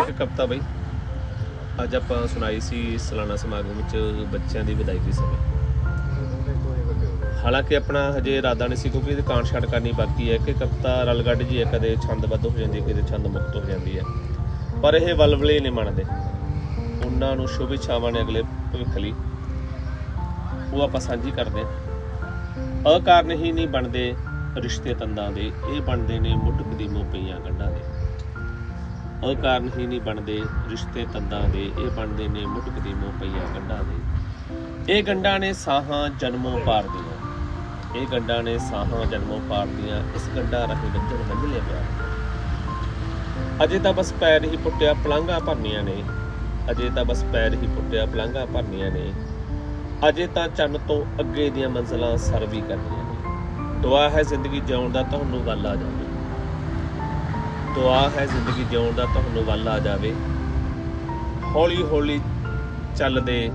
ਇੱਕ ਕਵਿਤਾ ਬਈ। ਅੱਜ ਆਪਾਂ ਸੁਣਾਈ ਸੀ ਸਾਲਾਨਾ ਸਮਾਗਮ ਵਿੱਚ ਬੱਚਿਆਂ ਦੀ ਵਿਦਾਇਗੀ ਸਮੇਂ ਹਾਲਾਂਕਿ ਆਪਣਾ ਹਜੇ ਇਰਾਦਾ ਨਹੀਂ ਸੀ ਕਿਉਂਕਿ ਇਹਦੀ ਕਾਂਟ ਛੱਡ ਕਰਨੀ ਬਾਕੀ ਹੈ ਕਿ ਕਵਿਤਾ ਰਲਗੱਡ ਜੀ ਹੈ, ਕਦੇ ਛੰਦਬੱਧ ਹੋ ਜਾਂਦੀ ਹੈ, ਕਦੇ ਛੰਦ ਮੁਕਤ ਹੋ ਜਾਂਦੀ ਹੈ। ਪਰ ਇਹ ਵਲਵਲੇ ਨਹੀਂ ਮੰਨਦੇ। ਉਹਨਾਂ ਨੂੰ ਸ਼ੁਭ ਇੱਛਾਵਾਂ ਨੇ ਅਗਲੇ ਭਵਿੱਖ ਲਈ। ਉਹ ਆਪਾਂ ਸਾਂਝੀ ਕਰਦੇ ਹਾਂ। ਅਕਾਰਨ ਹੀ ਨਹੀਂ ਬਣਦੇ ਰਿਸ਼ਤੇ ਤੰਦਾਂ ਦੇ। ਇਹ ਬਣਦੇ ਨੇ ਮੁੱਢ ਦੀ ਪਈਆਂ ਗੰਢਾਂ ਦੇ। ਉਹ ਕਾਰਨ ਹੀ ਨਹੀਂ ਬਣਦੇ, ਰਿਸ਼ਤੇ ਤੰਦਾਂ ਦੇ, ਇਹ ਬਣਦੇ ਨੇ ਮੁੱਢ ਦੀ ਮੋਪਈਆਂ ਗੰਢਾਂ ਦੇ। ਇਹ ਗੰਢਾਂ ਨੇ ਸਾਹਾਂ ਜਨਮੋਂ ਪਾਰ ਦੀਆਂ। ਇਹ ਗੰਢਾਂ ਨੇ ਸਾਹਾਂ ਜਨਮੋਂ ਪਾਰ ਦੀਆਂ। ਇਸ ਗੰਢਾਂ ਰਹੀ ਵੱਜਣ ਵੰਝਲੇ ਪਿਆਰ ਅਜੇ ਤਾਂ ਬਸ ਪੈਰ ਹੀ ਪੁੱਟਿਆ ਪਲੰਘਾਂ ਭਰਨੀਆਂ ਨੇ। ਅਜੇ ਤਾਂ ਬਸ ਪੈਰ ਹੀ ਪੁੱਟਿਆ ਪਲੰਘਾਂ ਭਰਨੀਆਂ ਨੇ। ਅਜੇ ਤਾਂ ਚੰਨ ਤੋਂ ਅੱਗੇ ਦੀਆਂ ਮੰਜ਼ਲਾਂ ਸਰ ਵੀ ਕਰਨੀਆਂ ਨੇ। ਦੁਆ ਹੈ ਜ਼ਿੰਦਗੀ ਜਿਉਣ ਦਾ, ਤੁਹਾਨੂੰ ਗੱਲ ਆ ਜਾਵੇ। ਦੁਆ ਹੈ ਜ਼ਿੰਦਗੀ ਜਿਉਣ ਦਾ, ਤੁਹਾਨੂੰ ਵੱਲ ਆ ਜਾਵੇ। ਹੌਲੀ ਹੌਲੀ ਚੱਲਦੇ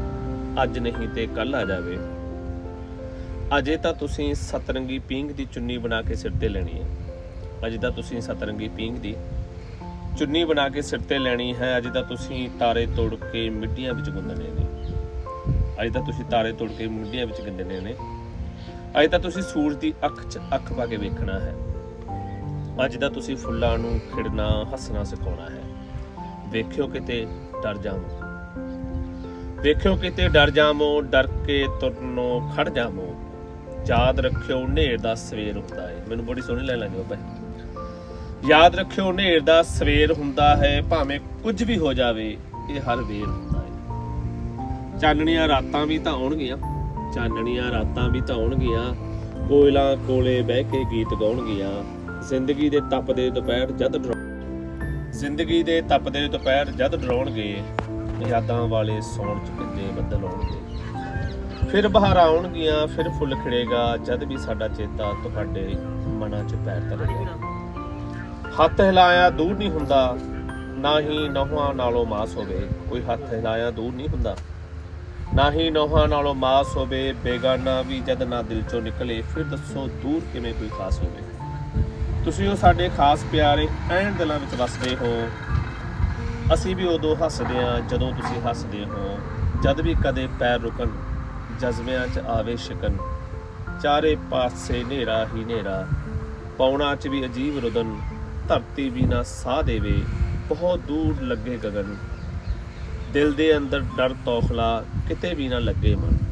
ਅੱਜ ਨਹੀਂ ਤੇ ਕੱਲ ਆ ਜਾਵੇ। ਅਜੇ ਤਾਂ ਤੁਸੀਂ ਸਤਰੰਗੀ ਪੀਂਘ ਦੀ ਚੁੰਨੀ ਬਣਾ ਕੇ ਸਿਰ ਤੇ ਲੈਣੀ ਹੈ। ਅਜੇ ਤਾਂ ਤੁਸੀਂ ਸਤਰੰਗੀ ਪੀਂਘ ਦੀ ਚੁੰਨੀ ਬਣਾ ਕੇ ਸਿਰ ਤੇ ਲੈਣੀ ਹੈ। ਅਜੇ ਤਾਂ ਤੁਸੀਂ ਤਾਰੇ ਤੋੜ ਕੇ ਮਿੱਟੀਆਂ ਵਿੱਚ ਗੁੰਦਣੇ ਨੇ। ਅਜੇ ਤਾਂ ਤੁਸੀਂ ਤਾਰੇ ਤੋੜ ਕੇ ਮਿੱਟੀਆਂ ਵਿੱਚ ਗੁੰਦਣੇ ਨੇ। ਅਜੇ ਤਾਂ ਤੁਸੀਂ ਸੂਰਜ ਦੀ ਅੱਖ 'ਚ ਅੱਖ ਪਾ ਕੇ ਵੇਖਣਾ ਹੈ। ਅੱਜ ਦਾ ਤੁਸੀਂ ਫੁੱਲਾਂ ਨੂੰ ਖਿੜਨਾ, ਹੱਸਣਾ ਸਿਖਾਉਣਾ ਹੈ। ਵੇਖਿਓ ਕਿਤੇ ਡਰ ਜਾਵੋ। ਵੇਖਿਓ ਕਿਤੇ ਡਰ ਜਾਵੋ, ਡਰ ਕੇ ਤੁਰਨੋਂ ਖੜ ਜਾਵੋ। ਯਾਦ ਰੱਖਿਓ ਹਨੇਰ ਦਾ ਸਵੇਰ ਹੁੰਦਾ ਹੈ ਮੈਨੂੰ ਬੜੀ ਸੋਹਣੀ ਲਾਈਨ ਲੱਗੀ ਬਾਬਾ ਯਾਦ ਰੱਖਿਓ ਹਨੇਰ ਦਾ ਸਵੇਰ ਹੁੰਦਾ ਹੈ, ਭਾਵੇਂ ਕੁਝ ਵੀ ਹੋ ਜਾਵੇ, ਇਹ ਹਰ ਵੇਰ ਹੁੰਦਾ ਹੈ ਚਾਨਣੀਆਂ ਰਾਤਾਂ ਵੀ ਤਾਂ ਆਉਣਗੀਆਂ। ਚਾਨਣੀਆਂ ਰਾਤਾਂ ਵੀ ਤਾਂ ਆਉਣਗੀਆਂ। ਕੋਇਲਾਂ ਕੋਲੇ ਬਹਿ ਕੇ ਗੀਤ ਗਾਉਣਗੀਆਂ। ਜ਼ਿੰਦਗੀ ਦੇ ਤਪਦੇ ਦੁਪਹਿਰ ਜਦ ਡਰਾਉ- ਜ਼ਿੰਦਗੀ ਦੇ ਤਪਦੇ ਦੁਪਹਿਰ ਜਦ ਡਰਾਉਣਗੇ, ਯਾਦਾਂ ਵਾਲੇ ਸੌਣ ਚ ਕਿੰਨੇ ਬੱਦਲ ਆਉਣਗੇ। ਫਿਰ ਬਹਾਰਾਂ ਆਉਣਗੀਆਂ, ਫਿਰ ਫੁੱਲ ਖਿੜੇਗਾ, ਜਦ ਵੀ ਸਾਡਾ ਚੇਤਾ ਤੁਹਾਡੇ ਮਨਾਂ 'ਚ ਪੈਰ ਧਰੇਗਾ। ਹੱਥ ਹਿਲਾਇਆ ਦੂਰ ਨਹੀਂ ਹੁੰਦਾ, ਨਾ ਹੀ ਨਹੁਆਂ ਨਾਲੋਂ ਮਾਸ ਹੋਵੇ, ਕੋਈ ਹੱਥ ਹਿਲਾਇਆ ਦੂਰ ਨਹੀਂ ਹੁੰਦਾ। ਨਾ ਹੀ ਨੋਹਾਂ ਨਾਲੋਂ ਮਾਸ ਹੋਵੇ, ਬੇਗਾਨਾ ਵੀ ਜਦ ਨਾ ਦਿਲ ਚੋਂ ਨਿਕਲੇ, ਫਿਰ ਦੱਸੋ ਦੂਰ ਕਿਵੇਂ ਕੋਈ ਖਾਸ ਹੋਵੇ। ਤੁਸੀਂ ਉਹ ਸਾਡੇ ਖਾਸ ਪਿਆਰੇ ਐਨ ਦਿਲਾਂ ਵਿੱਚ ਵਸਦੇ ਹੋ। ਅਸੀਂ ਵੀ ਉਦੋਂ ਹੱਸਦੇ ਹਾਂ, ਜਦੋਂ ਤੁਸੀਂ ਹੱਸਦੇ ਹੋ। ਜਦ ਵੀ ਕਦੇ ਪੈਰ ਰੁਕਣ, ਜਜ਼ਬਿਆਂ 'ਚ ਆਵੇ ਸ਼ਿਕਨ। ਚਾਰੇ ਪਾਸੇ ਹਨੇਰਾ ਹੀ ਹਨੇਰਾ ਪੌਣਾ 'ਚ ਵੀ ਅਜੀਬ ਰੁਦਨ। ਧਰਤੀ ਵੀ ਨਾ ਸਾਹ ਦੇਵੇ, ਬਹੁਤ ਦੂਰ ਲੱਗੇ ਗਗਨ। ਦਿਲ ਦੇ ਅੰਦਰ ਡਰ, ਤੌਖਲਾ ਕਿਤੇ ਵੀ ਨਾ ਲੱਗੇ ਮਨ।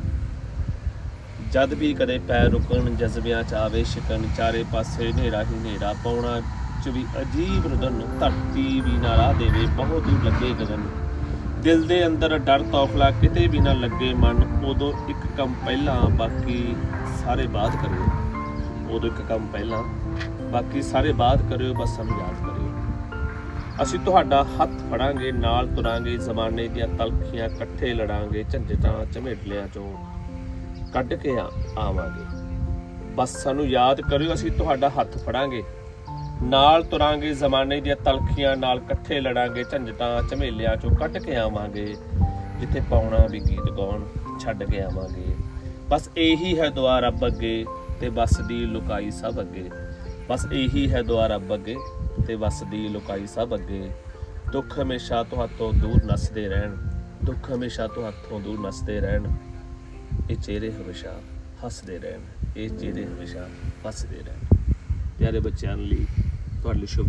ਜਦ ਵੀ ਕਦੇ ਪੈਰ ਰੁਕਣ, ਜਜ਼ਬਿਆਂ ਚ ਆਵੇ ਸ਼ਿਕਨ ਚਾਰੇ ਪਾਸੇ ਹਨੇਰਾ ਹੀ ਹਨੇਰਾ ਪਾਉਣਾ, ਚ ਵੀ ਅਜੀਬ ਰੁਦਨ ਧਰਤੀ ਵੀ ਨਾ ਰਾਹ ਦੇਵੇ, ਬਹੁਤ ਦੂਰ ਲੱਗੇ ਗਗਨ। ਦਿਲ ਦੇ ਅੰਦਰ ਡਰ ਤੌਖਲਾ ਕਿਤੇ ਵੀ ਨਾ ਲੱਗੇ ਮਨ, ਉਦੋਂ ਇੱਕ ਕੰਮ ਪਹਿਲਾਂ ਬਾਕੀ ਸਾਰੇ ਬਾਅਦ ਕਰਿਓ। ਉਦੋਂ ਇੱਕ ਕੰਮ ਪਹਿਲਾਂ ਬਾਕੀ ਸਾਰੇ ਬਾਅਦ ਕਰਿਓ, ਬਸ ਸਾਨੂੰ ਕਰਿਓ। ਅਸੀਂ ਤੁਹਾਡਾ ਹੱਥ ਫੜਾਂਗੇ, ਨਾਲ ਤੁਰਾਂਗੇ, ਜ਼ਮਾਨੇ ਦੀਆਂ ਤਲਖੀਆਂ ਇਕੱਠੇ ਲੜਾਂਗੇ, ਝੰਜਟਾਂ ਝਮੇਟਲਿਆਂ ਚੋਂ। ਕੱਢ ਕੇ ਆ- ਆਵਾਂਗੇ। ਬਸ ਸਾਨੂੰ ਯਾਦ ਕਰਿਓ, ਅਸੀਂ ਤੁਹਾਡਾ ਹੱਥ ਫੜਾਂਗੇ। ਨਾਲ ਤੁਰਾਂਗੇ ਜ਼ਮਾਨੇ ਦੀਆਂ ਤਲਖੀਆਂ, ਨਾਲ ਇਕੱਠੇ ਲੜਾਂਗੇ ਝੰਜਟਾਂ ਝਮੇਲਿਆਂ ਚੋਂ ਕੱਢ ਕੇ ਆਵਾਂਗੇ। ਜਿੱਥੇ ਪਾਉਣਾ ਵੀ ਗੀਤ ਗਾਉਣ, ਛੱਡ ਕੇ ਆਵਾਂਗੇ। ਬਸ ਇਹੀ ਹੈ ਦੁਆ ਰੱਬ ਅੱਗੇ ਤੇ ਬਸ ਦੀ ਲੁਕਾਈ ਸਭ ਅੱਗੇ। ਬਸ ਇਹੀ ਹੈ ਦੁਆ ਰੱਬ ਅੱਗੇ ਤੇ ਬਸ ਦੀ ਲੁਕਾਈ ਸਭ ਅੱਗੇ। ਦੁੱਖ ਹਮੇਸ਼ਾ ਤੁਹਾਤੋਂ ਦੂਰ ਨੱਸਦੇ ਰਹਿਣ। ਦੁੱਖ ਹਮੇਸ਼ਾ ਤੁਹਾਤੋਂ ਦੂਰ ਨੱਸਦੇ ਰਹਿਣ। ਇਹ ਚਿਹਰੇ ਹਮੇਸ਼ਾ ਹੱਸਦੇ ਰਹਿਣ, ਇਹ ਚਿਹਰੇ ਹਮੇਸ਼ਾ ਹੱਸਦੇ ਰਹਿਣ। ਪਿਆਰੇ ਬੱਚਿਆਂ ਲਈ ਤੁਹਾਡੇ ਲਈ ਸ਼ੁਭ